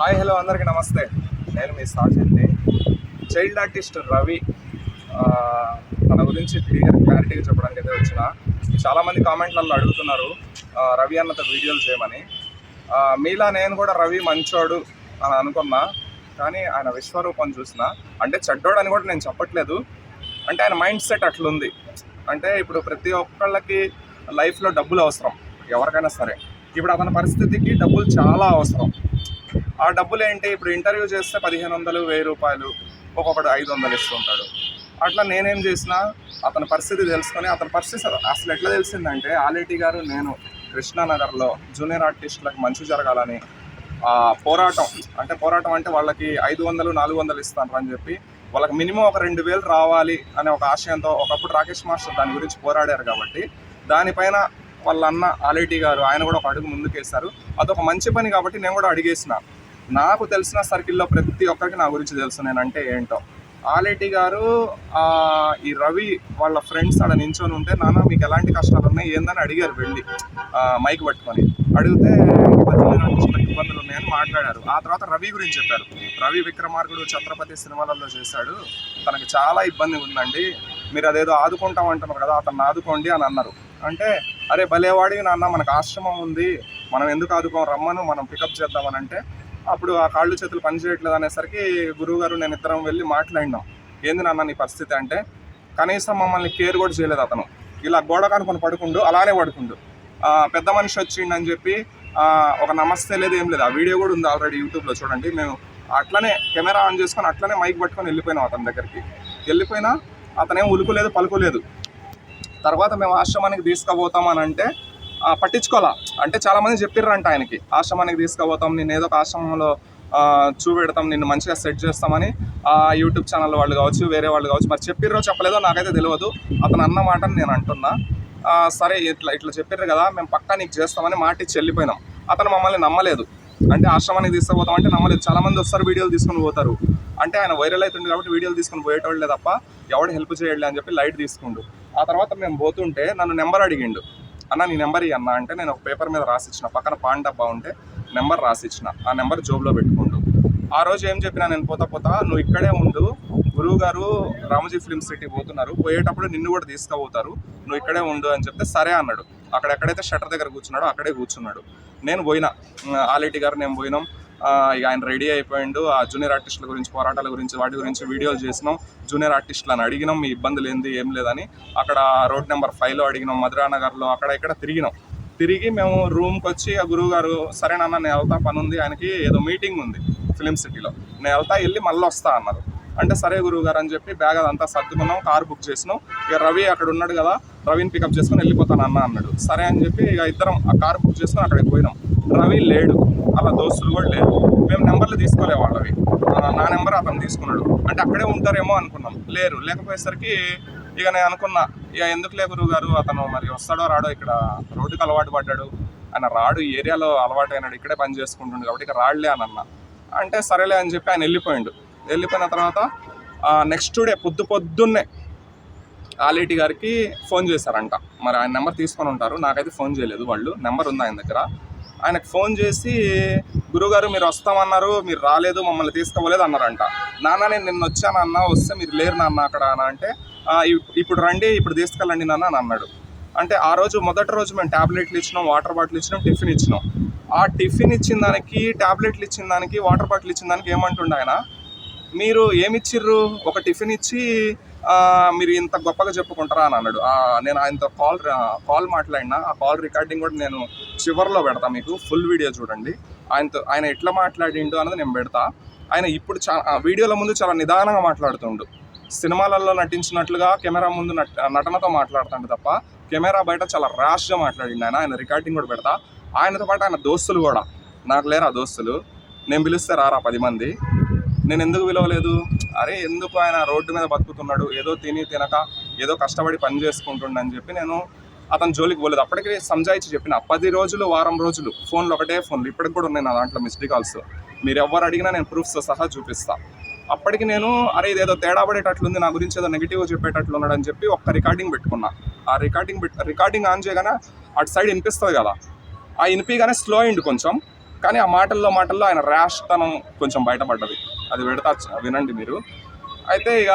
Hi hello అందరికీ నమస్తే. నేను మీ సాజండి చైల్డ్ ఆర్టిస్ట్ రవి. తన గురించి క్లియర్ క్లారిటీగా చెప్పడానికి అయితే వచ్చిన. చాలామంది కామెంట్లలో అడుగుతున్నారు రవి అన్నతో వీడియోలు చేయమని. మీలా నేను కూడా రవి మంచోడు అని అనుకున్నా కానీ ఆయన విశ్వరూపం చూసిన. అంటే చెడ్డోడు అని కూడా నేను చెప్పట్లేదు. అంటే ఆయన మైండ్ సెట్ అట్లుంది. అంటే ఇప్పుడు ప్రతి ఒక్కళ్ళకి లైఫ్లో డబ్బులు అవసరం ఎవరికైనా సరే. ఇప్పుడు అతని పరిస్థితికి డబ్బులు చాలా అవసరం. ఆ డబ్బులు ఏంటి? ఇప్పుడు ఇంటర్వ్యూ చేస్తే పదిహేను వందలు వెయ్యి రూపాయలు ఒక్కొక్కటి ఐదు వందలు ఇస్తుంటాడు. అట్లా నేనేం చేసిన అతని పరిస్థితి తెలుసుకొని అతని పరిస్థితి అసలు ఎట్లా తెలిసిందంటే ఆలేటి గారు నేను కృష్ణానగర్లో జూనియర్ ఆర్టిస్టులకు మంచి జరగాలని పోరాటం అంటే పోరాటం అంటే వాళ్ళకి ఐదు వందలు నాలుగు వందలు ఇస్తాను అని చెప్పి వాళ్ళకి మినిమం ఒక రెండు వేలు రావాలి అనే ఒక ఆశయంతో ఒకప్పుడు రాకేష్ మాస్టర్ దాని గురించి పోరాడారు కాబట్టి దానిపైన వాళ్ళ అన్న ఆలేటి గారు ఆయన కూడా ఒక అడుగు ముందుకేశారు. అదొక మంచి పని కాబట్టి నేను కూడా అడిగేసిన. నాకు తెలిసిన సర్కిల్లో ప్రతి ఒక్కరికి నా గురించి తెలుసు నేనంటే ఏంటో. ఆలేటి గారు ఈ రవి వాళ్ళ ఫ్రెండ్స్ అక్కడ నించొని ఉంటే నాన్న మీకు ఎలాంటి కష్టాలు ఉన్నాయి? ఏందని అడిగారు వెళ్ళి మైక్ పట్టుకొని. అడిగితే ఇబ్బందులు ఇబ్బందులు ఉన్నాయని మాట్లాడారు. ఆ తర్వాత రవి గురించి చెప్పారు. రవి విక్రమార్కుడు ఛత్రపతి సినిమాలలో చేశాడు. తనకి చాలా ఇబ్బంది ఉందండి. మీరు అదేదో ఆదుకుంటాం అంటున్నారు కదా అతను ఆదుకోండి అని అన్నారు. అంటే అరే భలేవాడి నాన్న మనకు ఆశ్రమం ఉంది. మనం ఎందుకు ఆదుకోం? రమ్మను మనం పికప్ చేద్దామని. అంటే అప్పుడు ఆ కాళ్ళు చేతులు పనిచేయట్లేదు అనేసరికి గురువు గారు నేను ఇద్దరం వెళ్ళి మాట్లాడినాం. ఏంది నాన్న నీ పరిస్థితి అంటే కనీసం మమ్మల్ని కేర్ కూడా చేయలేదు అతను. ఇలా గోడ కనుకొని పడుకుండు అలానే పడుకుండు. పెద్ద మనిషి వచ్చిండని చెప్పి ఒక నమస్తే లేదు ఏం లేదు. ఆ వీడియో కూడా ఉంది ఆల్రెడీ యూట్యూబ్లో చూడండి. మేము అట్లనే కెమెరా ఆన్ చేసుకొని అట్లనే మైక్ పట్టుకొని వెళ్ళిపోయినాం అతని దగ్గరికి. వెళ్ళిపోయినా అతనేం ఉలుకులేదు పలుకులేదు తర్వాత మేము ఆశ్రమానికి తీసుకుపోతామని అంటే పట్టించుకోవాలా అంటే చాలా మంది చెప్పిర్రంట ఆయనకి ఆశ్రమానికి తీసుకుపోతాం నేను ఏదో ఒక ఆశ్రమంలో చూపెడతాం నిన్ను మంచిగా సెట్ చేస్తామని ఆ యూట్యూబ్ ఛానల్ వాళ్ళు కావచ్చు వేరే వాళ్ళు కావచ్చు మరి చెప్పిర్రో చెప్పలేదో నాకైతే తెలియదు అతను అన్న మాటని నేను అంటున్నా. సరే ఇట్లా ఇట్లా చెప్పిర్రు కదా మేము పక్కా నీకు చేస్తామని మాట ఇచ్చి వెళ్ళిపోయినాం. అతను మమ్మల్ని నమ్మలేదు. అంటే ఆశ్రమానికి తీసుకుపోతాం అంటే నమ్మలేదు. చాలామంది వస్తారు వీడియోలు తీసుకొని పోతారు. అంటే ఆయన వైరల్ అవుతుంది కాబట్టి వీడియోలు తీసుకొని పోయేటోళ్ళే తప్ప ఎవడు హెల్ప్ చేయలే అని చెప్పి లైట్ తీసుకుండు. ఆ తర్వాత మేము పోతుంటే నన్ను నెంబర్ అడిగిండు. అన్న నీ నెంబర్ ఇయ్యి అన్న అంటే నేను ఒక పేపర్ మీద రాసిచ్చిన. పక్కన పాన్ డబ్బా ఉంటే నెంబర్ రాసిచ్చిన. ఆ నెంబర్ జోబులో పెట్టుకుండు. ఆ రోజు ఏం చెప్పినా నేను పోతా పోతా నువ్వు ఇక్కడే ఉండు. గురువు గారు రామోజీ ఫిల్మ్ సిటీ పోతున్నారు. పోయేటప్పుడు నిన్ను కూడా తీసుకుపోతారు. నువ్వు ఇక్కడే ఉండు అని చెప్తే సరే అన్నాడు. అక్కడ ఎక్కడైతే షట్టర్ దగ్గర కూర్చున్నాడో అక్కడే కూర్చున్నాడు. నేను పోయినా. ఆలేటి గారు నేను పోయినాం. ఇక ఆయన రెడీ అయిపోయిండు. ఆ జూనియర్ ఆర్టిస్టుల గురించి పోరాటాల గురించి వాటి గురించి వీడియోలు చేసినాం. జూనియర్ ఆర్టిస్టులను అడిగినాం మీ ఇబ్బందులు ఏంది ఏం లేదని. అక్కడ రోడ్ నెంబర్ ఫైవ్లో అడిగినాం మధురా నగర్లో అక్కడ ఇక్కడ తిరిగినాం. తిరిగి మేము రూమ్కి వచ్చి ఆ గురువు గారు సరేనన్న నేను వెళ్తా పని ఉంది ఆయనకి ఏదో మీటింగ్ ఉంది ఫిలిం సిటీలో. నేను వెళ్తా వెళ్ళి మళ్ళీ వస్తా అన్నారు. అంటే సరే గురువు గారు అని చెప్పి బ్యాగ్ అదంతా సర్దుకున్నాం కార్ బుక్ చేసినాం. ఇక రవి అక్కడ ఉన్నాడు కదా రవిని పికప్ చేసుకొని వెళ్ళిపోతాను అన్న అన్నాడు. సరే అని చెప్పి ఇక ఇద్దరం ఆ కార్ బుక్ చేసుకొని అక్కడికి పోయినాం. రవి లేడు. అలా దోస్తులు కూడా లేరు. మేము నెంబర్లు తీసుకోలే వాళ్ళవి నా నెంబర్ అతను తీసుకున్నాడు. అంటే అక్కడే ఉంటారేమో అనుకున్నాం. లేరు. లేకపోయేసరికి ఇక నేను అనుకున్నా ఇక ఎందుకు లేకురు గారు అతను మరి వస్తాడో రాడో ఇక్కడ రోడ్డుకి అలవాటు పడ్డాడు. ఆయన రాడు ఏరియాలో అలవాటు అయినాడు. ఇక్కడే పని చేసుకుంటుండు కాబట్టి ఇక రాడులే అని అన్న. అంటే సరేలే అని చెప్పి ఆయన వెళ్ళిపోయిండు. వెళ్ళిపోయిన తర్వాత నెక్స్ట్ డే పొద్దు పొద్దున్నే ఆలేటి గారికి ఫోన్ చేశారంట. మరి ఆయన నెంబర్ తీసుకొని ఉంటారు. నాకైతే ఫోన్ చేయలేదు వాళ్ళు. నెంబర్ ఉంది ఆయన దగ్గర. ఆయనకు ఫోన్ చేసి గురుగారు మీరు వస్తామన్నారు మీరు రాలేదు మమ్మల్ని తీసుకోలేదు అన్నారంట. నాన్న నేను నిన్న వచ్చాను అన్న వస్తే మీరు లేరు నాన్న అక్కడ అని అంటే ఇప్పుడు రండి ఇప్పుడు తీసుకెళ్ళండి నాన్న అని అన్నాడు. అంటే ఆ రోజు మొదటి రోజు మేము ట్యాబ్లెట్లు ఇచ్చినాం వాటర్ బాటిల్ ఇచ్చినాం టిఫిన్ ఇచ్చినాం. ఆ టిఫిన్ ఇచ్చిన దానికి ట్యాబ్లెట్లు ఇచ్చిన దానికి వాటర్ బాటిల్ ఇచ్చిన దానికి ఏమంటుండే ఆయన? మీరు ఏమిచ్చిర్రు ఒక టిఫిన్ ఇచ్చి మీరు ఇంత గొప్పగా చెప్పుకుంటారా అని అన్నాడు. నేను ఆయనతో కాల్ కాల్ మాట్లాడినా ఆ కాల్ రికార్డింగ్ కూడా నేను చివర్లో పెడతా మీకు ఫుల్ వీడియో చూడండి. ఆయనతో ఆయన ఎట్లా మాట్లాడిండు అన్నది నేను పెడతా. ఆయన ఇప్పుడు చా వీడియోల ముందు చాలా నిదానంగా మాట్లాడుతుండు. సినిమాలలో నటించినట్లుగా కెమెరా ముందు నట నటనతో మాట్లాడుతాడు తప్ప కెమెరా బయట చాలా ర్యాష్గా మాట్లాడిండు ఆయన. ఆయన రికార్డింగ్ కూడా పెడతా. ఆయనతో పాటు ఆయన దోస్తులు కూడా. నాకు లేరా దోస్తులు? నేను పిలిస్తే రారా పది మంది? నేను ఎందుకు విలువలేదు అరే ఎందుకు ఆయన రోడ్డు మీద బతుకుతున్నాడు? ఏదో తిని తినక ఏదో కష్టపడి పని చేసుకుంటుండని చెప్పి నేను అతని జోలికి పోలేదు. అప్పటికి సంజాయిచి చెప్పిన పది రోజులు వారం రోజులు ఫోన్లు ఒకటే ఫోన్లు ఇప్పటికి కూడా ఉన్నాయి నా దాంట్లో మిస్డ్ కాల్స్ మీరు ఎవరు అడిగినా నేను ప్రూఫ్స్తో సహా చూపిస్తా. అప్పటికి నేను అరే ఇదేదో తేడా పడేటట్లుంది నా గురించి ఏదో నెగిటివ్ చెప్పేటట్లు ఉన్నాడని చెప్పి ఒక్క రికార్డింగ్ పెట్టుకున్నా. ఆ రికార్డింగ్ రికార్డింగ్ ఆన్ చేయగానే అటు సైడ్ వినిపిస్తుంది కదా. ఆ వినిపిగానే స్లో అయింది కొంచెం. కానీ ఆ మాటల్లో మాటల్లో ఆయన ర్యాష్ తనం కొంచెం బయటపడ్డది. అది పెడతా వినండి మీరు. అయితే ఇక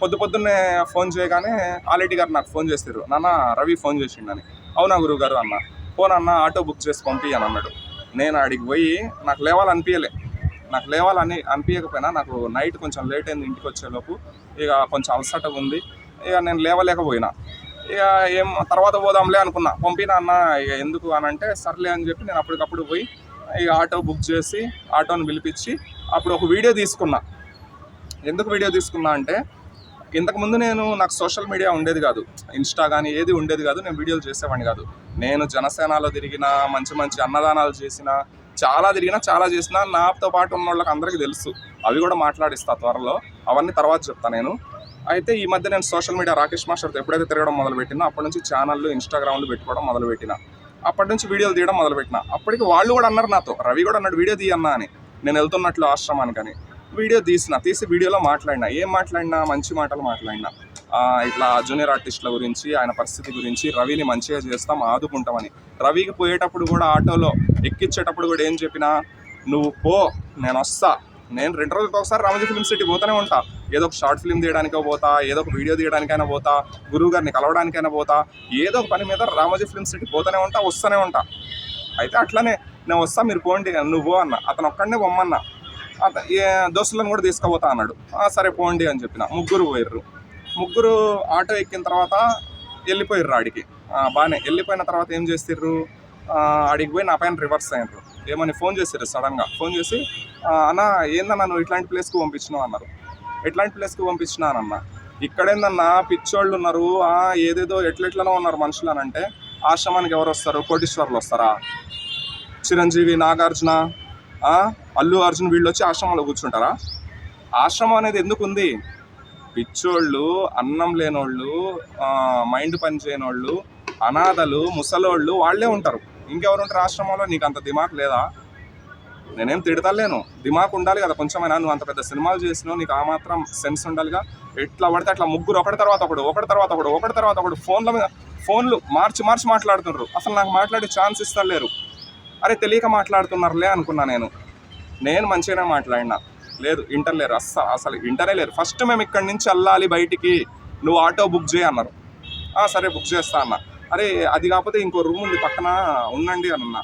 పొద్దు పొద్దున్నే ఫోన్ చేయగానే ఆల్రెడీ గారు నాకు ఫోన్ చేస్తారు నాన్న రవి ఫోన్ చేసిండని. అవునా గురువు గారు అన్న. ఫోన్ అన్న ఆటో బుక్ చేసి పంపి అని అన్నాడు. నేను ఆడికి పోయి నాకు లేవాలనిపించలే నాకు లేవాలని అనిపించకపోయినా నాకు నైట్ కొంచెం లేట్ అయింది ఇంటికి వచ్చేలోపు. ఇక కొంచెం అలసటగా ఉంది. ఇక నేను లేవలేకపోయినా. ఇక ఏం తర్వాత పోదాంలే అనుకున్నా. పంపినా అన్న ఇక ఎందుకు అని అంటే సర్లే అని చెప్పి నేను అప్పటికప్పుడు పోయి ఇక ఆటో బుక్ చేసి ఆటోని పిలిపించి అప్పుడు ఒక వీడియో తీసుకున్నా. ఎందుకు వీడియో తీసుకున్నా అంటే ఇంతకుముందు నేను నాకు సోషల్ మీడియా ఉండేది కాదు. ఇన్స్టా కానీ ఏది ఉండేది కాదు. నేను వీడియోలు చేసేవాడిని కాదు. నేను జనసేనలో తిరిగిన మంచి మంచి అన్నదానాలు చేసిన చాలా తిరిగినా చాలా చేసినా నాతో పాటు ఉన్న వాళ్ళకి అందరికీ తెలుసు. అవి కూడా మాట్లాడిస్తా త్వరలో. అవన్నీ తర్వాత చెప్తా నేను. అయితే ఈ మధ్య నేను సోషల్ మీడియా రాకేష్ మాస్టర్తో ఎప్పుడైతే తిరగడం మొదలుపెట్టినా అప్పటి నుంచి ఛానళ్ళు ఇన్స్టాగ్రామ్లు పెట్టుకోవడం మొదలుపెట్టిన. అప్పటి నుంచి వీడియోలు తీయడం మొదలుపెట్టిన. అప్పటికి వాళ్ళు కూడా అన్నారు నాతో రవి కూడా అన్నాడు వీడియో తీయన్నా అని. నేను వెళ్తున్నట్లు ఆశ్రమానికి వీడియో తీసిన తీసి వీడియోలో మాట్లాడినా ఏం మాట్లాడినా మంచి మాటలు మాట్లాడినా ఇట్లా జూనియర్ ఆర్టిస్టుల గురించి ఆయన పరిస్థితి గురించి రవిని మంచిగా చేస్తాం ఆదుకుంటామని. రవికి పోయేటప్పుడు కూడా ఆటోలో ఎక్కించేటప్పుడు కూడా ఏం చెప్పినా నువ్వు పో నేను వస్తా. నేను రెండు రోజులకు ఒకసారి రామోజీ ఫిల్మ్ సిటీ పోతూనే ఉంటా. ఏదో ఒక షార్ట్ ఫిల్మ్ తీయడానికో పోతా ఏదో ఒక వీడియో తీయడానికైనా పోతా గురువు గారిని కలవడానికైనా పోతా ఏదో ఒక పని మీద రామోజీ ఫిల్మ్ సిటీ పోతూనే ఉంటా వస్తూనే ఉంటా. అయితే అట్లనే నేను వస్తా మీరు పోండి నువ్వు అన్న. అతను ఒక్కడనే పొమ్మన్నా. అత ఏ దోస్తులను కూడా తీసుకుపోతా అన్నాడు. సరే పోండి అని చెప్పిన. ముగ్గురు పోయిర్రు. ముగ్గురు ఆటో ఎక్కిన తర్వాత వెళ్ళిపోయిర్రు ఆడికి. బాగానే వెళ్ళిపోయిన తర్వాత ఏం చేసిర్రు? ఆ, ఆడికి పోయి నా పైన రివర్స్ అయ్యారు ఏమని ఫోన్ చేసిర్రు సడన్గా. ఫోన్ చేసి అన్న ఏందన్నా నువ్వు ఇట్లాంటి ప్లేస్కి పంపించినావు అన్నారు. ఎట్లాంటి ప్లేస్కి పంపించినా ఇక్కడేందన్నా పిచ్చోళ్ళు ఉన్నారు. ఏదేదో ఎట్లెట్లనో ఉన్నారు మనుషులు అని అంటే ఆశ్రమానికి ఎవరు వస్తారు? కోటీశ్వర్లు వస్తారా? చిరంజీవి నాగార్జున అల్లు అర్జున్ వీళ్ళు వచ్చి ఆశ్రమంలో కూర్చుంటారా? ఆశ్రమం అనేది ఎందుకు ఉంది పిచ్చోళ్ళు అన్నం లేనోళ్ళు మైండ్ పని చేయనోళ్ళు అనాథలు ముసలోళ్ళు వాళ్ళే ఉంటారు. ఇంకెవరు ఉంటారు ఆశ్రమంలో? నీకు అంత దిమాక్ లేదా? నేనేం తిడతలేను దిమాక్ ఉండాలి కదా కొంచెమైనా. నువ్వు అంత పెద్ద సినిమాలు చేసినావు నీకు ఆ మాత్రం సెన్స్ ఉండాలిగా. ఎట్లా పడితే అట్లా ముగ్గురు ఒకటి తర్వాత ఒకడు ఒకటి తర్వాత ఒకడు ఒకటి తర్వాత ఒకడు ఫోన్ల మీద ఫోన్లు మార్చి మార్చి మాట్లాడుతున్నారు అసలు నాకు మాట్లాడే ఛాన్స్ ఇస్తలేరు. అరే తెలియక మాట్లాడుతున్నారులే అనుకున్నా నేను. నేను మంచిగానే మాట్లాడినా. లేదు ఇంటర్ లేరు అస్స అసలు ఇంటరే లేరు ఫస్ట్ మేము ఇక్కడి నుంచి వెళ్ళాలి బయటికి. నువ్వు ఆటో బుక్ చేయి అన్నారు. సరే బుక్ చేస్తా అన్న. అరే అది కాకపోతే ఇంకో రూమ్ ఉంది పక్కన ఉండండి అని అన్న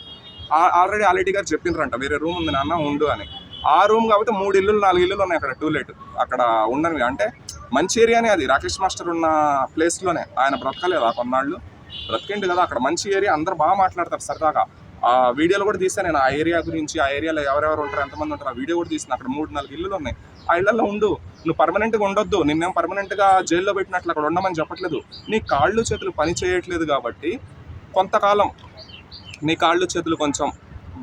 ఆల్రెడీ ఆల్రెడీ గారు చెప్పిండ్రంట వేరే రూమ్ ఉంది నాన్న ఉండు అని. ఆ రూమ్ కాకపోతే మూడు ఇల్లులు నాలుగు ఇల్లులు ఉన్నాయి అక్కడ టూలెట్ అక్కడ ఉండని అంటే మంచి ఏరియానే అది. రాకేష్ మాస్టర్ ఉన్న ప్లేస్లోనే. ఆయన బ్రతకలేదు ఆ కొన్నాళ్ళు. బ్రతికిండు కదా అక్కడ. మంచి ఏరియా. అందరు బాగా మాట్లాడతారు సరదాగా. ఆ వీడియోలు కూడా తీసాను నేను. ఆ ఏరియా గురించి ఆ ఏరియాలో ఎవరెవరు ఉంటారు ఎంతమంది ఉంటారు ఆ వీడియో కూడా తీసిన అక్కడ మూడు నాలుగు ఇల్లులు ఉన్నాయి. ఆ ఇళ్ళలో ఉండు. నువ్వు పర్మనెంట్గా ఉండొద్దు. నిన్నేం పర్మనెంట్గా జైల్లో పెట్టినట్లు అక్కడ ఉండమని చెప్పట్లేదు. నీ కాళ్ళు చేతులు పని చేయట్లేదు కాబట్టి కొంతకాలం నీ కాళ్ళు చేతులు కొంచెం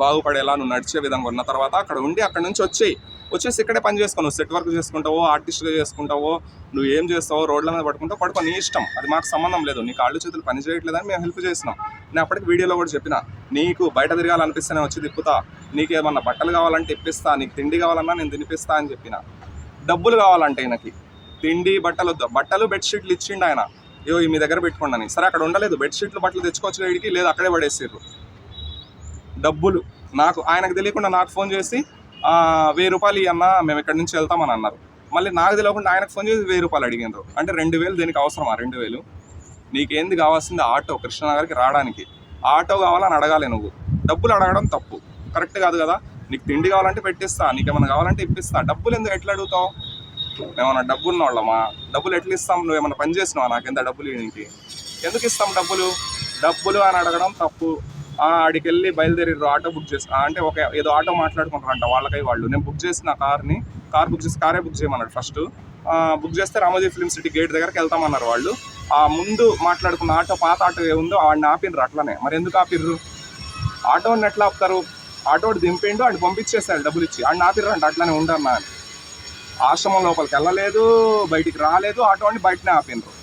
బాగుపడేలా నువ్వు నడిచే విధంగా ఉన్న తర్వాత అక్కడ ఉండి అక్కడ నుంచి వచ్చేయి. వచ్చేసి ఇక్కడే పని చేసుకో నువ్వు సెట్ వర్క్ చేసుకుంటావో ఆర్టిస్ట్గా చేసుకుంటావో నువ్వు ఏం చేస్తావో రోడ్ల మీద పడుకుంటావు పడుకో నీ ఇష్టం. అది మాకు సంబంధం లేదు. నీ కాళ్ళు చేతులు పని చేయట్లేదని మేము హెల్ప్ చేసినాం. నేను అప్పటికి వీడియోలో కూడా చెప్పిన నీకు బయట తిరగాలనిపిస్తేనే వచ్చి తిప్పుతా. నీకు ఏమన్నా బట్టలు కావాలంటే ఇప్పిస్తా నీకు తిండి కావాలన్నా నేను తినిపిస్తా అని చెప్పిన. డబ్బులు కావాలంటే ఈయనకి. తిండి బట్టలు బట్టలు బెడ్షీట్లు ఇచ్చిండు ఆయన. అయ్యో మీ దగ్గర పెట్టుకోండి అని. సరే అక్కడ ఉండలేదు. బెడ్షీట్లు బట్టలు తెచ్చుకోవచ్చు వీడికి లేదు అక్కడే పడేసారు డబ్బులు. నాకు ఆయనకు తెలియకుండా నాకు ఫోన్ చేసి వెయ్యి రూపాయలు ఇవ్వన్న మేము ఇక్కడి నుంచి వెళ్తామని అన్నారు. మళ్ళీ నాకు తెలియకుండా ఆయనకు ఫోన్ చేసి వెయ్యి రూపాయలు అడిగినారు. అంటే రెండు వేలు దీనికి అవసరమా? రెండు వేలు. నీకేంది కావాల్సింది ఆటో కృష్ణనగర్కి రావడానికి. ఆటో కావాలని అడగాలి నువ్వు. డబ్బులు అడగడం తప్పు. కరెక్ట్ కాదు కదా? నీకు తిండి కావాలంటే పెట్టిస్తా ఏమైనా కావాలంటే ఇప్పిస్తా. డబ్బులు ఎందుకు ఎట్లా అడుగుతావు? ఏమన్నా ఉన్న ఉన్నవాళ్ళమా డబ్బులు ఎట్లా ఇస్తాం? నువ్వు ఏమైనా పని చేసినావా? నాకెంత డబ్బులు నీకు ఎందుకు ఇస్తాం డబ్బులు? డబ్బులు అని అడగడం తప్పు. ఆడికి వెళ్ళి బయలుదేరి ఆటో బుక్ చేసి అంటే ఒక ఏదో ఆటో మాట్లాడుకుంటారంట వాళ్ళకై వాళ్ళు. నేను బుక్ చేసిన కార్ని కార్ బుక్ చేసి కారే బుక్ చేయమన్నాడు ఫస్ట్. బుక్ చేస్తే రామోజీ ఫిలిం సిటీ గేట్ దగ్గరికి వెళ్తామన్నారు వాళ్ళు. ఆ ముందు మాట్లాడుకున్న ఆటో పాత ఆటో ఏముందో వాడిని ఆపినరు అట్లనే. మరి ఎందుకు ఆపిర్రు? ఆటోని ఎట్లా ఆపుతారు? ఆటో దింపిండు వాడిని పంపించేస్తాడు డబ్బులు ఇచ్చి. వాడిని ఆపిర్రు అంటే అట్లానే ఉండన్నా అని ఆశ్రమం లోపలికి వెళ్ళలేదు బయటికి రాలేదు ఆటో బయటనే ఆపినరు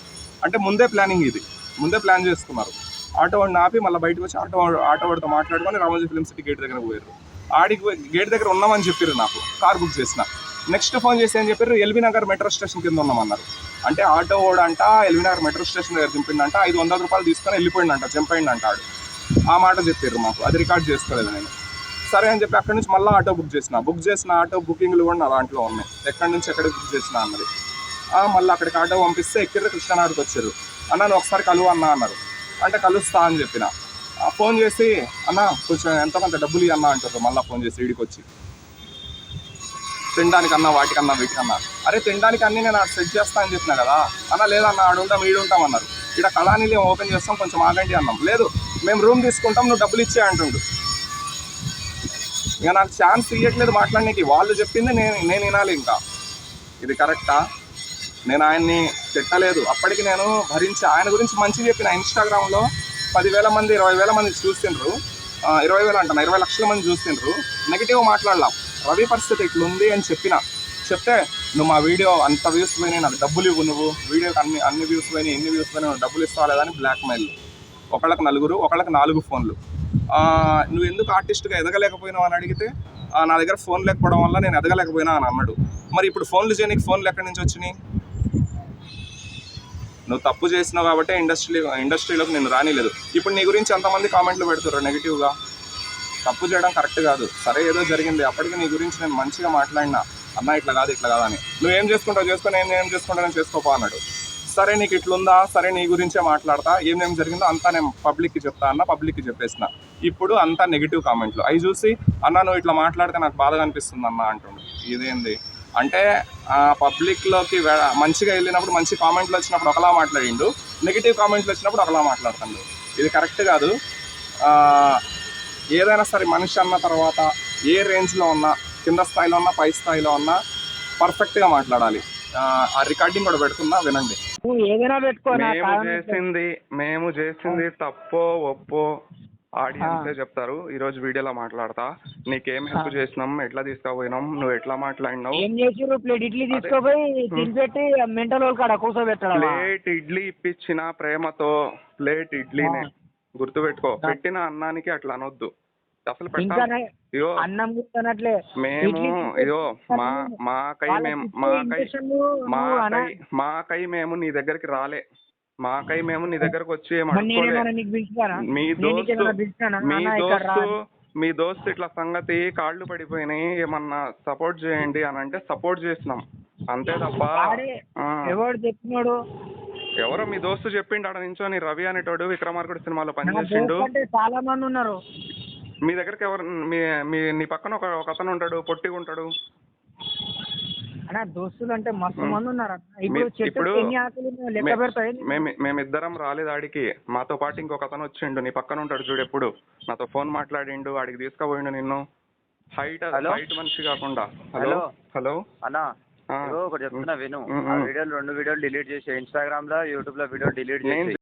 అంటే ముందే ప్లానింగ్ ఇది. ముందే ప్లాన్ చేసుకున్నారు. ఆటో వాడిని ఆపి మళ్ళీ బయటకు వచ్చి ఆటో ఆటో వాడితో మాట్లాడుకొని రామోజీ ఫిల్మ్ సిటీ గేట్ దగ్గర పోయారు. ఆడికి పోయి గేట్ దగ్గర ఉన్నామని చెప్పారు నాకు. కార్ బుక్ చేసిన. నెక్స్ట్ ఫోన్ చేసి ఏం చెప్పారు ఎల్బీ నగర్ మెట్రో స్టేషన్ కింద ఉన్నామన్నారు. అంటే ఆటో ఓడంట ఎల్బీ నగర్ మెట్రో స్టేషన్ దగ్గర దింపిండంట ఐదు వందల రూపాయలు తీసుకొని వెళ్ళిపోయిండంట చంపేయండి ఆడు. ఆ మాట చెప్పారు మాకు. అది రికార్డ్ చేసుకోలేదు నేను. సరే అని చెప్పి అక్కడి నుంచి మళ్ళీ ఆటో బుక్ చేసిన. బుక్ చేసిన ఆటో బుకింగ్లు కూడా నా దాంట్లో ఉన్నాయి. ఎక్కడి నుంచి ఎక్కడికి బుక్ చేసిన అన్నది. మళ్ళీ అక్కడికి ఆటో పంపిస్తే ఎక్కిర్రు కృష్ణనాడికి వచ్చారు. అన్న ఒకసారి కలువు అన్న అన్నారు. అంటే కలుస్తా అని చెప్పిన. ఫోన్ చేసి అన్న కొంచెం ఎంతో కొంత డబ్బులు ఇవ్వ అంటారు. మళ్ళీ ఫోన్ చేసి ఇడికి వచ్చి. తినడానికన్నా వాటికన్నా వీటికన్నా. అరే తినడానికి అన్ని నేను అక్కడ సెట్ చేస్తా అని చెప్పిన కదా. అన్న లేదన్న ఆడు ఉంటాం ఈడు ఉంటాం అన్నారు. ఇక్కడ కళానిలయం ఓపెన్ చేస్తాం కొంచెం ఆగండి అన్నాం. లేదు మేము రూమ్ తీసుకుంటాం నువ్వు డబ్బులు ఇచ్చే అంటుండు. ఇక నాకు ఛాన్స్ ఇవ్వట్లేదు మాట్లాడడానికి వాళ్ళు చెప్పింది నేను నేను వినాలి ఇంకా. ఇది కరెక్టా? నేను ఆయన్ని తిట్టలేదు. అప్పటికి నేను భరించి ఆయన గురించి మంచి చెప్పిన ఇన్స్టాగ్రామ్లో పదివేల మంది ఇరవై వేల మంది చూస్తుండ్రు. ఇరవై వేలు అంటున్నా ఇరవై లక్షల మంది చూస్తుండ్రు. నెగిటివ్ మాట్లాడలాం. రవి పరిస్థితి ఇట్లుంది అని చెప్పిన. చెప్తే నువ్వు మా వీడియో అంత వ్యూస్ పోయినాయి నాకు డబ్బులు ఇవ్వు నువ్వు. వీడియోకి అన్ని అన్ని వ్యూస్ పోయినాయి ఎన్ని వ్యూస్ పోయినా నువ్వు డబ్బులు ఇస్తావాలేదని బ్లాక్ మెయిల్ ఒకళ్ళకి నలుగురు ఒకళ్ళకి నాలుగు ఫోన్లు. నువ్వు ఎందుకు ఆర్టిస్ట్గా ఎదగలేకపోయినావు? అని అడిగితే "ఆ, నా దగ్గర ఫోన్ లేకపోవడం వల్ల నేను ఎదగలేకపోయినా అని అన్నాడు. మరి ఇప్పుడు ఫోన్లు చేయడానికి ఫోన్లు ఎక్కడి నుంచి వచ్చినాయి? నువ్వు తప్పు చేసినావు కాబట్టి ఇండస్ట్రీ ఇండస్ట్రీలోకి నేను రానిలేదు. ఇప్పుడు నీ గురించి ఎంతమంది కామెంట్లు పెడుతున్నారు నెగిటివ్గా? తప్పు చేయడం కరెక్ట్ కాదు. సరే ఏదో జరిగింది. అప్పటికి నీ గురించి నేను మంచిగా మాట్లాడినా. అన్న ఇట్లా కాదు ఇట్లా కాదని నువ్వేం చేసుకుంటావు? చేసుకో నేను ఏం చేసుకుంటానని చేసుకోపో అన్నాడు. సరే నీకు ఇట్లుందా? సరే నీ గురించే మాట్లాడతా. ఏమేం జరిగిందో అంతా నేను పబ్లిక్కి చెప్తా అన్న పబ్లిక్కి చెప్పేసిన. ఇప్పుడు అంతా నెగిటివ్ కామెంట్లు. అవి చూసి అన్న నువ్వు ఇట్లా మాట్లాడితే నాకు బాధగా అనిపిస్తుంది అన్న అంటుండు. ఇదేంది? అంటే ఆ పబ్లిక్లోకి మంచిగా వెళ్ళినప్పుడు మంచి కామెంట్లు వచ్చినప్పుడు ఒకలా మాట్లాడిండు. నెగిటివ్ కామెంట్లు వచ్చినప్పుడు ఒకలా మాట్లాడుతుండు. ఇది కరెక్ట్ కాదు. ఆ, ఏదైనా సరే మనిషి అన్న తర్వాత ఏ రేంజ్లో ఉన్నా కింద స్థాయిలో ఉన్నా పై స్థాయిలో ఉన్నా పర్ఫెక్ట్గా మాట్లాడాలి. ఆ, రికార్డింగ్ కూడా పెడుతున్నా వినండి. ఏదైనా మేము చేసింది మేము చేసింది తప్పో ఒప్పో ఆడియన్సే చెప్తారు ఈ రోజు వీడియోలో మాట్లాడతా. నీకేం హెల్ప్ చేసినాం ఎట్లా తీసుకుపోయినాం నువ్వు ఎట్లా మాట్లాడినావు? ఏం చేసిర్రు? ప్లేట్ ఇడ్లీ తీసుకోపోయి తినిపెట్టి మెంటల్ వాళ్ళ కాడ కూర్చోబెట్టడం ప్లేట్ ఇడ్లీ ఇప్పించిన ప్రేమతో ప్లేట్ ఇడ్లీనే. గుర్తుపెట్టుకో పెట్టిన అన్నానికి అట్లా అనొద్దు. అసలు ఇగో. అన్నం కూర్చోనట్లే. మేము ఇగో మా మాకై మేము మాకై మాకై మాకై మేము నీ దగ్గరికి రాలే. మాకై మేము. నీ దగ్గరకు వచ్చి ఏం అడుక్కోలే మీ దోస్తు మీ దోస్తు మీ దోస్తు ఇట్లా సంగతి కాళ్ళు పడిపోయినాయి ఏమన్నా సపోర్ట్ చేయండి అని అంటే సపోర్ట్ చేసినాం. అంతే తప్ప ఆ, ఎవడు చెప్పినాడు? ఎవరో మీ దోస్తు చెప్పిండు ఆడ నించొని రవి అనేటోడు విక్రమార్కుడు సినిమాలో నా పనిచేసిండు దోస్తు అంటే చాలా మంది ఉన్నారు. మీ దగ్గరికి ఎవరు మీ మీ నీ పక్కన ఒక ఒక అతను ఉంటాడు పొట్టిగా ఉంటాడు అన్న దోస్తులు అంటే మస్తు ఉం. మంది ఉన్నారు అన్న. ఇప్పుడు మీ- చెట్టు ఇప్పుడు ఎన్ని ఆకులు ఉన్నాయో లెక్క మే- పెడతాయి మేము మేమిద్దరం రాలేదు ఆడికి. మాతో పాటు ఇంకొక అతను వచ్చిండు నీ పక్కన ఉంటాడు చూడు ఎప్పుడు. నాతో ఫోన్ మాట్లాడిండు ఆడికి తీసుకుపోయిండు నిన్ను. Height hello? హైట్ మనిషి కాకుండా. హలో? హలో? అన్నా ఒకటి చెప్తున్నా విను. ఆ. వీడియోలు రెండు వీడియోలు డిలీట్ చేసి ఇన్స్టాగ్రామ్లో యూట్యూబ్లో వీడియో డిలీట్ చేసి.